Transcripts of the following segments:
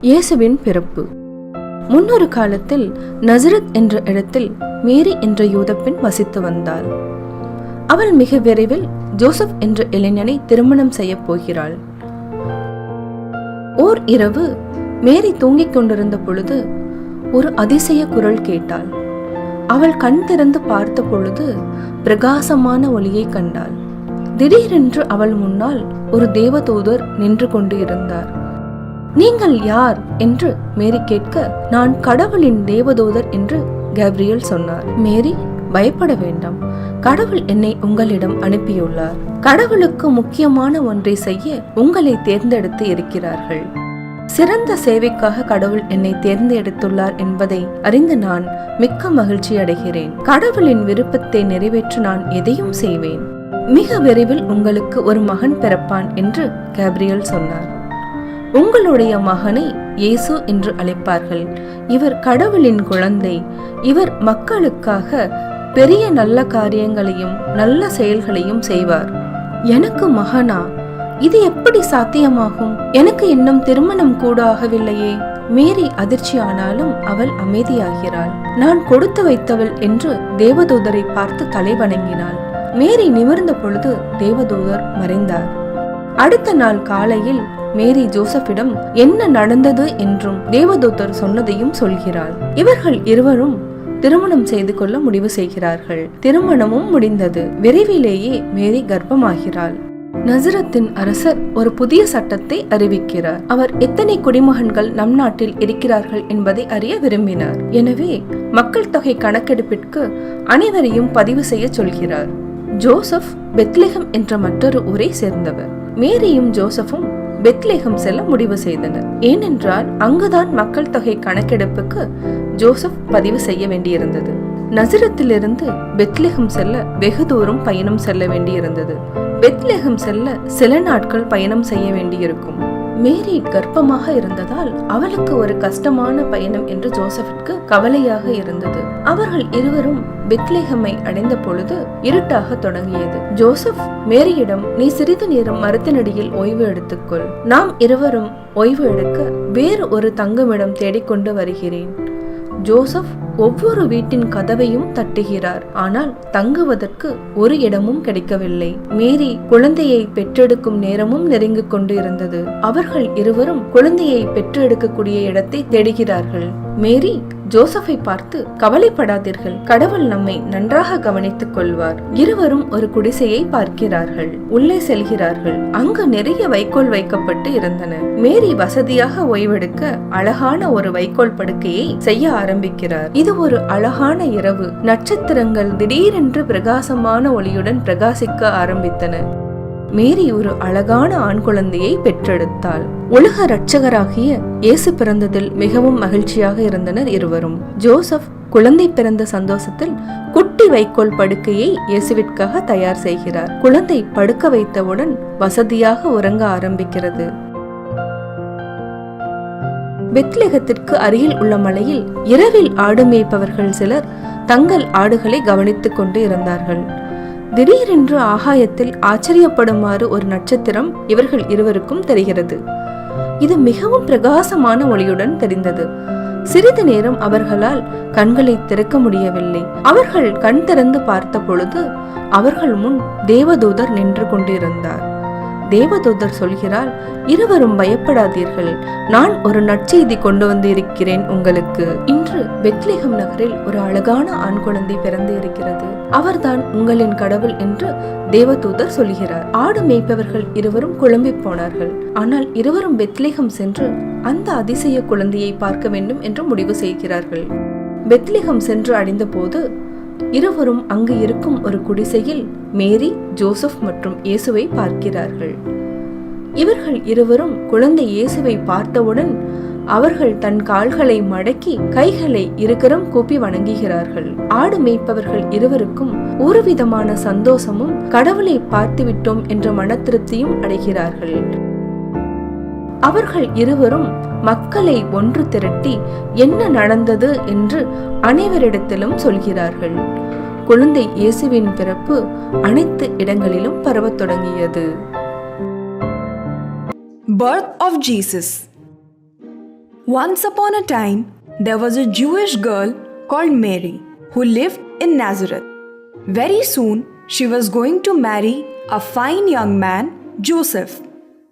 இயேசுவின் பிறப்பு. முன்னொரு காலத்தில் நசரத் என்ற இடத்தில் மேரி என்ற யூதப்பெண் வசித்து வந்தாள் அவள் மிக விரைவில் ஜோசப் என்ற இளைஞனை திருமணம் செய்யப் போகிறாள். ஓர் இரவு மேரி தூங்கிக் கொண்டிருந்த பொழுது ஒரு அதிசய குரல் கேட்டாள். அவள் கண் திறந்து பார்த்த பொழுது பிரகாசமான ஒளியை கண்டாள். திடீரென்று அவள் முன்னால் ஒரு தேவதூதர் நின்று கொண்டு இருந்தார். நீங்கள் யார் என்று மேரி கேட்க நான் கடவுளின் தேவதூதர் என்று கேப்ரியல் சொன்னார். மேரி பயப்பட வேண்டாம். கடவுள் என்னை உங்களிடம் அனுப்பியுள்ளார். கடவுளுக்கு முக்கியமான ஒன்றை செய்ய உங்களை தேர்ந்தெடுத்து இருக்கிறார்கள். சிறந்த சேவைக்காக கடவுள் என்னை தேர்ந்தெடுத்துள்ளார் என்பதை அறிந்து நான் மிக்க மகிழ்ச்சி அடைகிறேன். கடவுளின் விருப்பத்தை நிறைவேற்ற நான் எதையும் செய்வேன். மிக விரைவில் உங்களுக்கு ஒரு மகன் பிறப்பான் என்று கேப்ரியல் சொன்னார். உங்களுடைய மகனை இயேசு என்று அழைப்பார்கள். இவர் கடவுளின் குழந்தை. இவர் மக்களுக்காக பெரிய நல்ல காரியங்களையும் நல்ல செயல்களையும் செய்வார். எனக்கு மகனா? இது எப்படி சாத்தியமாகும்? எனக்கு இன்னும் திருமணம் கூட ஆகவில்லையே மேரி அதிர்ச்சியானாலும் அவள் அமைதியாகிறாள். நான் கொடுத்து வைத்தவள் என்று தேவதூதரை பார்த்து தலை வணங்கினாள் மேரி நிமிர்ந்த பொழுது தேவதூதர் மறைந்தார். அடுத்த நாள் காலையில் மேரி ஜோசப்பிடம் என்ன நடந்தது என்றும் தேவதூத்தர் சொன்னதையும் சொல்கிறாள் இவர்கள் இருவரும் திருமணம் செய்து கொள்ள முடிவு செய்கிறார்கள். திருமணமும் முடிந்தது. விரைவிலேயே மேரி கர்ப்பமாகிறாள். நசரத்தின் அரசர் ஒரு புதிய சட்டத்தை அறிவிக்கிறார். அவர் எத்தனை குடிமகன்கள் நம் நாட்டில் இருக்கிறார்கள் என்பதை அறிய விரும்பினார். எனவே மக்கள் தொகை கணக்கெடுப்பிற்கு அனைவரையும் பதிவு செய்ய சொல்கிறார். ஜோசப் பெத்லெகம் என்ற மற்றொரு ஊரை சேர்ந்தவர். மேரியும் ஜோசஃபும் பெத்லேகம் செல்ல முடிவு செய்தனர். ஏனென்றால் அங்குதான் மக்கள் தொகை கணக்கெடுப்புக்கு ஜோசப் பதிவு செய்ய வேண்டியிருந்தது. நசிரத்திலிருந்து பெத்லேகம் செல்ல வெகு தூரம் பயணம் செல்ல வேண்டியிருந்தது. பெத்லேகம் செல்ல சில நாட்கள் பயணம் செய்ய வேண்டியிருக்கும். மேரி கர்ப்பமாக இருந்ததால் அவளுக்கு ஒரு கஷ்டமான பயணம் என்று ஜோசப்பிற்கு கவலையாக இருந்தது. அவர்கள் இருவரும் பெத்லேகமை அடைந்த பொழுது இருட்டாக தொடங்கியது. ஜோசப் மேரியிடம் நீ சிறிது நேரம் மரத்தினடியில் ஓய்வு எடுத்துக்கொள். நாம் இருவரும் ஓய்வு எடுக்க வேறு ஒரு தங்குமிடம் தேடிக்கொண்டு வருகிறேன். ஜோசப் ஒவ்வொரு வீட்டின் கதவையும் தட்டுகிறார். ஆனால் தங்குவதற்கு ஒரு இடமும் கிடைக்கவில்லை. மேரி குழந்தையை பெற்றெடுக்கும் நேரமும் நெருங்கிக் கொண்டு இருந்தது அவர்கள் இருவரும் குழந்தையை பெற்றெடுக்கக்கூடிய இடத்தை தேடுகிறார்கள். மேரி ஜோசஃபை பார்த்து கவலைப்படாதீர்கள். கடவுள் நம்மை நன்றாக கவனித்துக் கொள்வார். இருவரும் ஒரு குடிசையை பார்க்கிறார்கள். உள்ளே செல்கிறார்கள். அங்கு நிறைய வைக்கோல் வைக்கப்பட்டு இருந்தன. மேரி வசதியாக ஓய்வெடுக்க அழகான ஒரு வைக்கோல் படுக்கையை செய்ய ஆரம்பிக்கிறார். இது ஒரு அழகான இரவு. நட்சத்திரங்கள் திடீரென்று பிரகாசமான ஒளியுடன் பிரகாசிக்க ஆரம்பித்தன. மேரி ஒரு அழகான ஆண் குழந்தையை பெற்றெடுத்தாள். உலக இரட்சகராகிய இயேசு பிறந்ததில் மிகவும் மகிழ்ச்சியாக இருந்தனர் இருவரும். ஜோசப் குழந்தை பிறந்த சந்தோஷத்தில் குட்டி வைக்கோல் படுக்கையை இயேசுவிற்காக தயார் செய்கிறார். குழந்தை படுக்க வைத்தவுடன் வசதியாக உறங்க ஆரம்பிக்கிறது. பெத்லெகத்திற்கு அருகில் உள்ள மலையில் இரவில் ஆடு மேய்ப்பவர்கள் சிலர் தங்கள் ஆடுகளை கவனித்துக் கொண்டு இருந்தார்கள். திடீரென்று ஆகாயத்தில் ஆச்சரியப்படுமாறு ஒரு நட்சத்திரம் இவர்கள் இருவருக்கும் தெரிகிறது. இது மிகவும் பிரகாசமான ஒளியுடன் தெரிந்தது. சிறிது நேரம் அவர்களால் கண்களை திறக்க முடியவில்லை. அவர்கள் கண் திறந்து பார்த்த பொழுது அவர்கள் முன் தேவதூதர் நின்று கொண்டிருந்தார். தேவதூதர் சொல்கிறார் இருவரும் பயப்படாதீர்கள். நான் ஒரு நற்செய்தி கொண்டு வந்து இருக்கிறேன் உங்களுக்கு. இன்று பெத்லிகம் நகரில் ஒரு அழகான ஆண் குழந்தை பிறந்து இருக்கிறது அவர்தான் உங்களின் கடவுள் என்று தேவதூதர் சொல்கிறார். ஆடு மேய்ப்பவர்கள் இருவரும் குழம்பி போனார்கள். ஆனால் இருவரும் பெத்லிகம் சென்று அந்த அதிசய குழந்தையை பார்க்க வேண்டும் என்று முடிவு செய்கிறார்கள். பெத்லிகம் சென்று அடைந்த போது இருவரும் அங்கு இருக்கும் ஒரு குடிசையில் மேரி ஜோசப் மற்றும் இயேசுவை பார்க்கிறார்கள். இவர்கள் இருவரும் குழந்தை இயேசுவை பார்த்தவுடன் அவர்கள் தன் கால்களை மடக்கி கைகளை இருக்கிறம் கூப்பி வணங்குகிறார்கள். ஆடு மேய்ப்பவர்கள் இருவருக்கும் ஒருவிதமான சந்தோஷமும் கடவுளை பார்த்துவிட்டோம் என்ற மன திருப்தியும் அடைகிறார்கள். அவர்கள் இருவரும் மக்களை ஒன்று திரட்டி என்ன நடந்தது என்று அனைவரிடத்திலும் சொல்கிறார்கள். குழந்தை இயேசுவின் பிறப்பு அனைத்து இடங்களிலும் பரவத் தொடங்கியது Birth of Jesus Once upon a time, there was a Jewish girl called Mary who lived in Nazareth. Very soon, she was going to marry a fine young man, Joseph.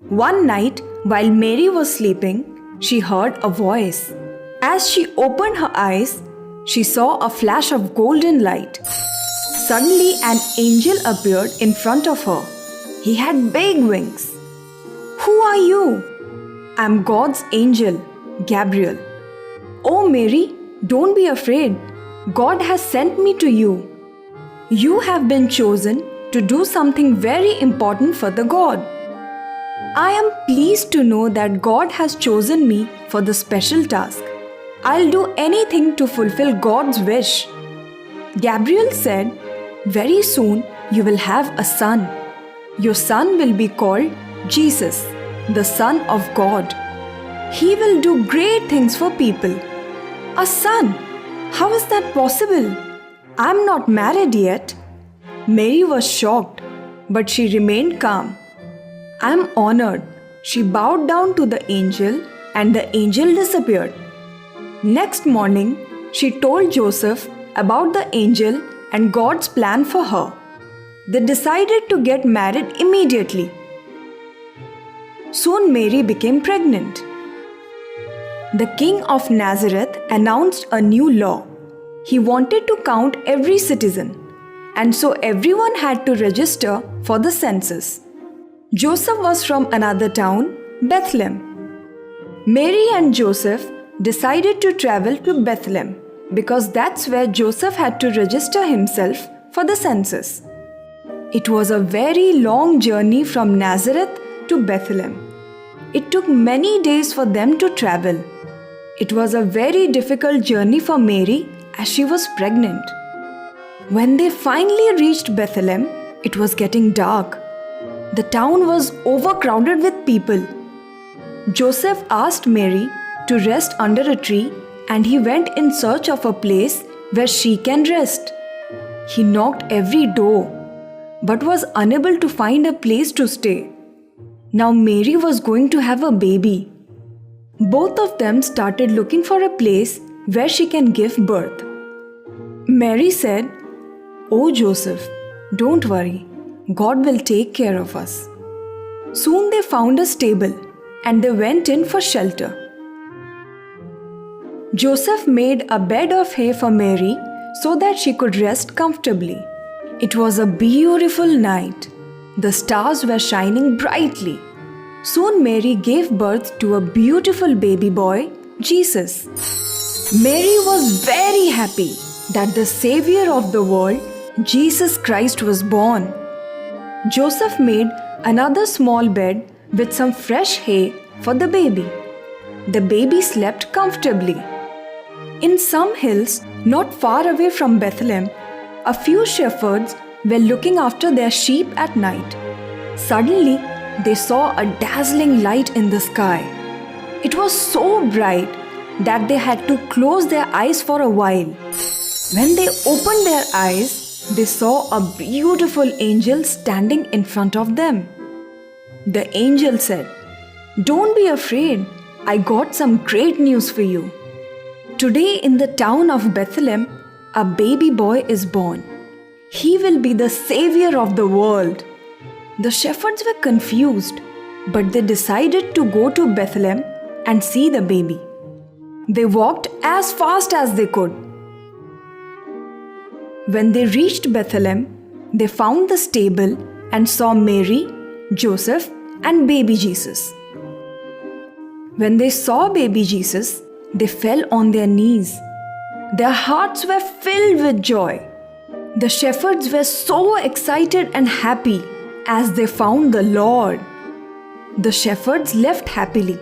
One night, while Mary was sleeping, she heard a voice. As she opened her eyes, she saw a flash of golden light. Suddenly, an angel appeared in front of her. He had big wings. Who are you? I'm God's angel, Gabriel. Oh, Mary, don't be afraid. God has sent me to you. You have been chosen to do something very important for the God. I am pleased to know that God has chosen me for the special task. I'll do anything to fulfill God's wish. Gabriel said, Very soon you will have a son. Your son will be called Jesus, the Son of God. He will do great things for people. A son? How is that possible? I'm not married yet. Mary was shocked, but she remained calm. I'm honored. She bowed down to the angel, and the angel disappeared. Next morning, she told Joseph about the angel and God's plan for her. They decided to get married immediately. Soon Mary became pregnant. The king of Nazareth announced a new law. He wanted to count every citizen, and so everyone had to register for the census. Joseph was from another town, Bethlehem. Mary and Joseph decided to travel to Bethlehem because that's where Joseph had to register himself for the census. It was a very long journey from Nazareth to Bethlehem. It took many days for them to travel. It was a very difficult journey for Mary as she was pregnant. When they finally reached Bethlehem, it was getting dark. The town was overcrowded with people. Joseph asked Mary to rest under a tree and he went in search of a place where she can rest. He knocked every door but was unable to find a place to stay. Now Mary was going to have a baby. Both of them started looking for a place where she can give birth. Mary said, Oh Joseph, don't worry, God will take care of us. Soon they found a stable and they went in for shelter. Joseph made a bed of hay for Mary so that she could rest comfortably. It was a beautiful night. The stars were shining brightly. Soon Mary gave birth to a beautiful baby boy, Jesus. Mary was very happy that the Savior of the world, Jesus Christ, was born. Joseph made another small bed with some fresh hay for the baby. The baby slept comfortably. In some hills, not far away from Bethlehem, a few shepherds were looking after their sheep at night. Suddenly, they saw a dazzling light in the sky. It was so bright that they had to close their eyes for a while. When they opened their eyes, they saw a beautiful angel standing in front of them. The angel said, Don't be afraid, I got some great news for you. Today, in the town of Bethlehem, a baby boy is born. He will be the savior of the world. The shepherds were confused, but they decided to go to Bethlehem and see the baby. They walked as fast as they could. When they reached Bethlehem, they found the stable and saw Mary, Joseph, and baby Jesus. When they saw baby Jesus, they fell on their knees. Their hearts were filled with joy. The shepherds were so excited and happy as they found the Lord. The shepherds left happily.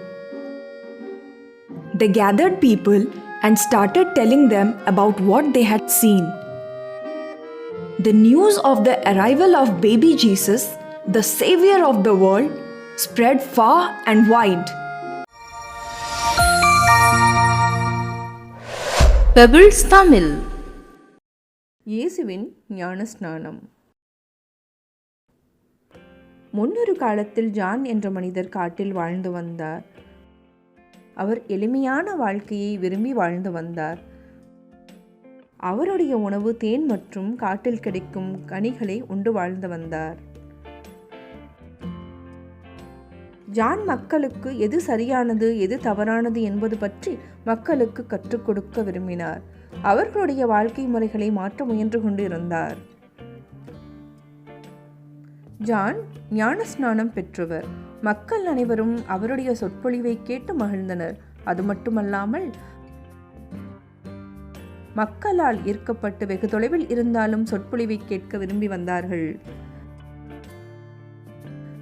They gathered people and started telling them about what they had seen. The news of the arrival of baby Jesus, the Savior of the world, spread far and wide. Pebbles Tamil இயேசுவின் ஞானஸ்நானம். முன்னொரு காலத்தில் John என்ற மனிதர் காட்டில் வாழ்ந்து வந்தார். அவர் எளிமையான வாழ்க்கையை விரும்பி வாழ்ந்து வந்தார். அவருடைய உணவு தேன் மற்றும் காட்டில் கிடைக்கும் கனிகளை உண்டு வாழ்ந்து வந்தார். ஜான் மக்களுக்கு எது சரியானது எது தவறானது என்பது பற்றி மக்களுக்கு கற்றுக் கொடுக்க விரும்பினார். அவர்களுடைய வாழ்க்கை முறைகளை மாற்ற முயன்று கொண்டிருந்தார். ஜான் ஞானஸ்நானம் பெற்றவர். மக்கள் அனைவரும் அவருடைய சொற்பொழிவை கேட்டு மகிழ்ந்தனர். அது மட்டுமல்லாமல் மக்களால் ஈர்க்கப்பட்டு வெகு தொலைவில் இருந்தாலும் சொற்பொழிவை கேட்க விரும்பி வந்தார்கள்.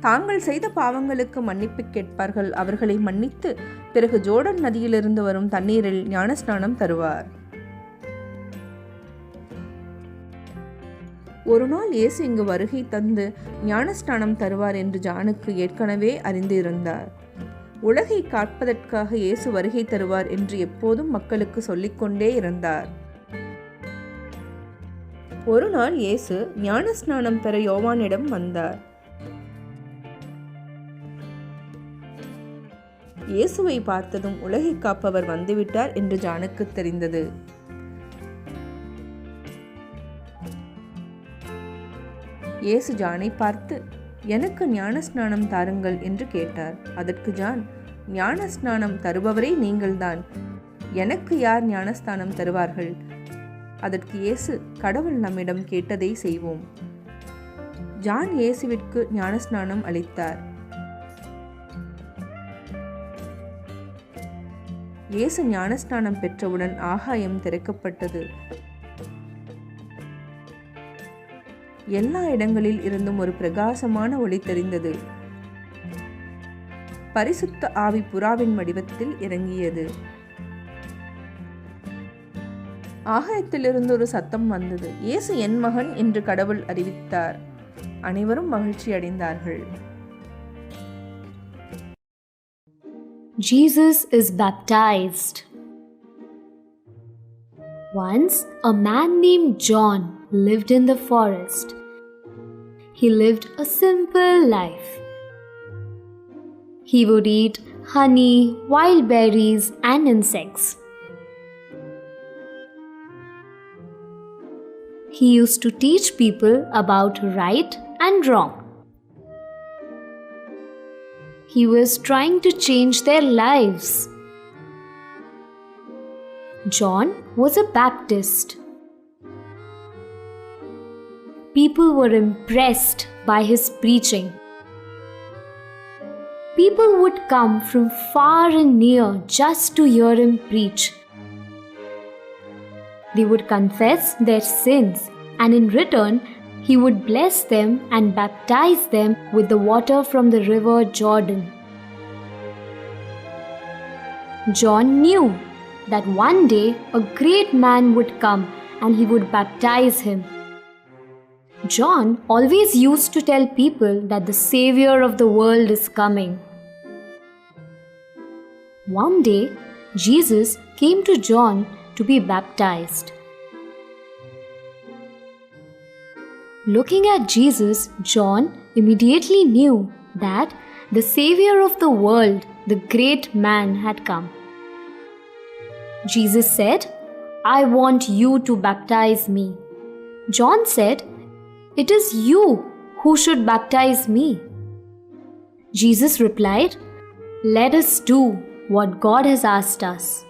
தாங்கள் செய்த பாவங்களுக்கு மன்னிப்பு கேட்பார்கள். அவர்களை மன்னித்து பிறகு ஜோர்டன் நதியிலிருந்து வரும் தண்ணீரில் ஞானஸ்நானம் தருவார். ஒரு நாள் இயேசு இங்கு வருகை தந்து ஞானஸ்நானம் தருவார் என்று ஜானுக்கு ஏற்கனவே அறிந்திருந்தார். உலகை காப்பதற்காக இயேசு வருகை தருவார் என்று எப்போதும் மக்களுக்கு சொல்லிக்கொண்டே இருந்தார். ஒரு நாள் இயேசு ஞானஸ்நானம் பெற யோவானிடம் வந்தார். இயேசுவை பார்த்ததும் உலகை காப்பவர் வந்துவிட்டார் என்று ஜானுக்கு தெரிந்தது. இயேசு ஜானை பார்த்து எனக்கு ஞானஸ்நானம் தாருங்கள் என்று கேட்டார். அதற்கு ஜான் ஞானஸ்நானம் தருபவரே நீங்கள்தான். எனக்கு யார் ஞானஸ்தானம் தருவார்கள்? அதற்கு இயேசு கடவுள் நம்மிடம் கேட்டதை செய்வோம். ஜான் இயேசுவிற்கு ஞானஸ்நானம் அளித்தார். இயேசு ஞானஸ்நானம் பெற்றவுடன் ஆகாயம் திறக்கப்பட்டது. எல்லா இடங்களில் இருந்தும் ஒரு பிரகாசமான ஒளி தெரிந்தது. பரிசுத்த ஆவி புறாவின் வடிவத்தில் இறங்கியது. ஆகாயத்திலிருந்து ஒரு சத்தம் வந்தது. இயேசு என் மகன் என்று கடவுள் அறிவித்தார். அனைவரும் மகிழ்ச்சி அடைந்தார்கள் Jesus is baptized. Once, a man named John lived in the forest. He lived a simple life. He would eat honey, wild berries, and insects. He used to teach people about right and wrong. He was trying to change their lives. John was a Baptist. People were impressed by his preaching. People would come from far and near just to hear him preach. They would confess their sins, and in return, he would bless them and baptize them with the water from the river Jordan. John knew that one day a great man would come and he would baptize him. John always used to tell people that the Savior of the world is coming. One day, Jesus came to John to be baptized. Looking at Jesus, John immediately knew that the Savior of the world, the great man, had come. Jesus said, I want you to baptize me. John said, It is you who should baptize me. Jesus replied, Let us do what God has asked us.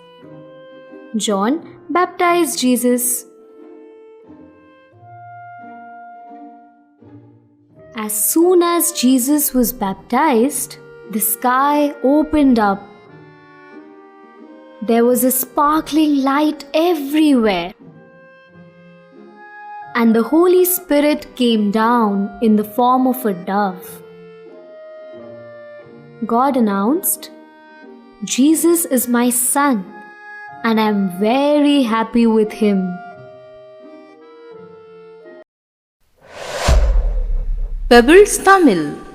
John baptized Jesus. As soon as Jesus was baptized, the sky opened up. There was a sparkling light everywhere. And the Holy Spirit came down in the form of a dove. God announced, Jesus is my son, and I am very happy with him. Bubbles Tamil